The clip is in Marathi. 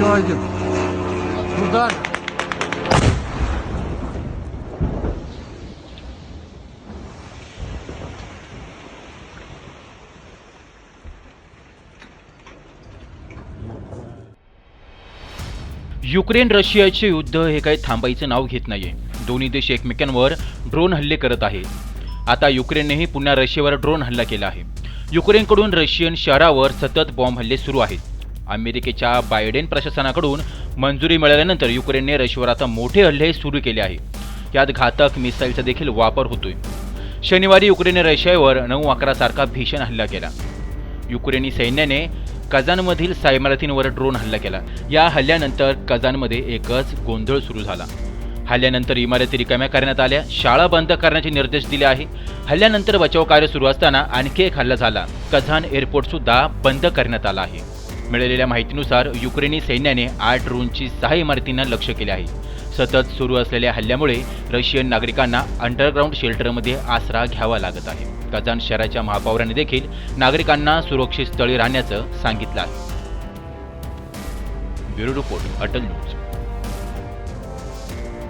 शिवाजी सुधार युक्रेन रशियाचे युद्ध हे काही थांबायचं नाव घेत नाहीये. दोन्ही देश एकमेकांवर ड्रोन हल्ले करत आहेत आता युक्रेननेही पुन्हा रशियावर ड्रोन हल्ला केला आहे. युक्रेनकडून रशियन शहरावर सतत बॉम्ब हल्ले सुरू आहेत. अमेरिकेच्या बायडेन प्रशासनाकडून मंजुरी मिळाल्यानंतर युक्रेनने रशियावर आता मोठे हल्ले सुरू केले आहे. यात घातक मिसाईलचा देखील वापर होतोय. शनिवारी युक्रेनने रशियावर नऊ अकरासारखा भीषण हल्ला केला. युक्रेनी सैन्याने कझानमधील सायमारतींवर ड्रोन हल्ला केला. या हल्ल्यानंतर कझानमध्ये एकच गोंधळ सुरू झाला. हल्ल्यानंतर इमारती रिकाम्या करण्यात आल्या. शाळा बंद करण्याचे निर्देश दिले आहे. हल्ल्यानंतर बचाव कार्य सुरू असताना आणखी एक हल्ला झाला. कझान एअरपोर्ट सुद्धा बंद करण्यात आला आहे. मिळालेल्या माहितीनुसार युक्रेनी सैन्याने आठ ड्रोनची सहा इमारतींना लक्ष केले आहे. सतत सुरू असलेल्या हल्ल्यामुळे रशियन नागरिकांना अंडरग्राऊंड शेल्टरमध्ये आसरा घ्यावा लागत आहे. कजान शहराच्या महापौरांनी देखील नागरिकांना सुरक्षित स्थळी राहण्याचं सांगितलं आहे. Bureau report Atal news.